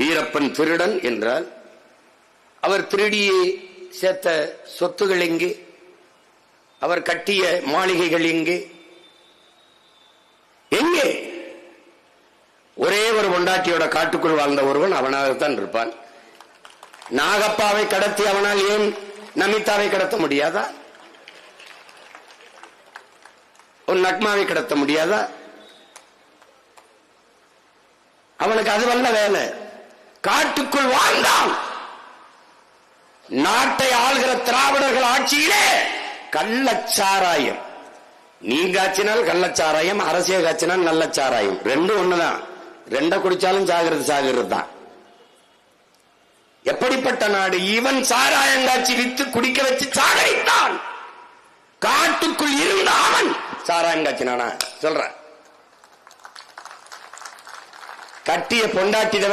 வீரப்பன் திருடன் என்றால் அவர் திருடியே சேர்த்த சொத்துகள் எங்கே? அவர் கட்டிய மாளிகைகள் எங்கே? எங்கே? ஒரே ஒரு பொண்டாட்டியோட காட்டுக்குள் வாழ்ந்த ஒருவன் அவனாகத்தான் இருப்பான். நாகப்பாவை கடத்தி அவனால் ஏன் நமிதாவை கடத்த முடியாதா? ஒரு நக்மாவை கடத்த முடியாதா? அவனுக்கு அது வல்ல வேலை. காட்டுக்குள் வாழ்ந்தான் நாட்டை ஆள்கிற திராவிடர்கள் ஆட்சியிலே கள்ளச்சாராயம். நீங்க ஆச்சினால் கள்ளச்சாராயம் அரசியல் காய்ச்சினால் நல்லச்சாராயம். ரெண்டும் ஒண்ணுதான். ரெண்ட குடிச்சாலும் சாகிறது சாகிறது தான் எப்படிப்பட்ட நாடு? இவன் சாராயம் காய்ச்சி வித்து குடிக்க வச்சு சாகரித்தான் காட்டுக்குள் இருந்த அவன் சாராயம் காய்ச்சினானா? சொல்ற கட்டிய பொண்டாட்டி தவிர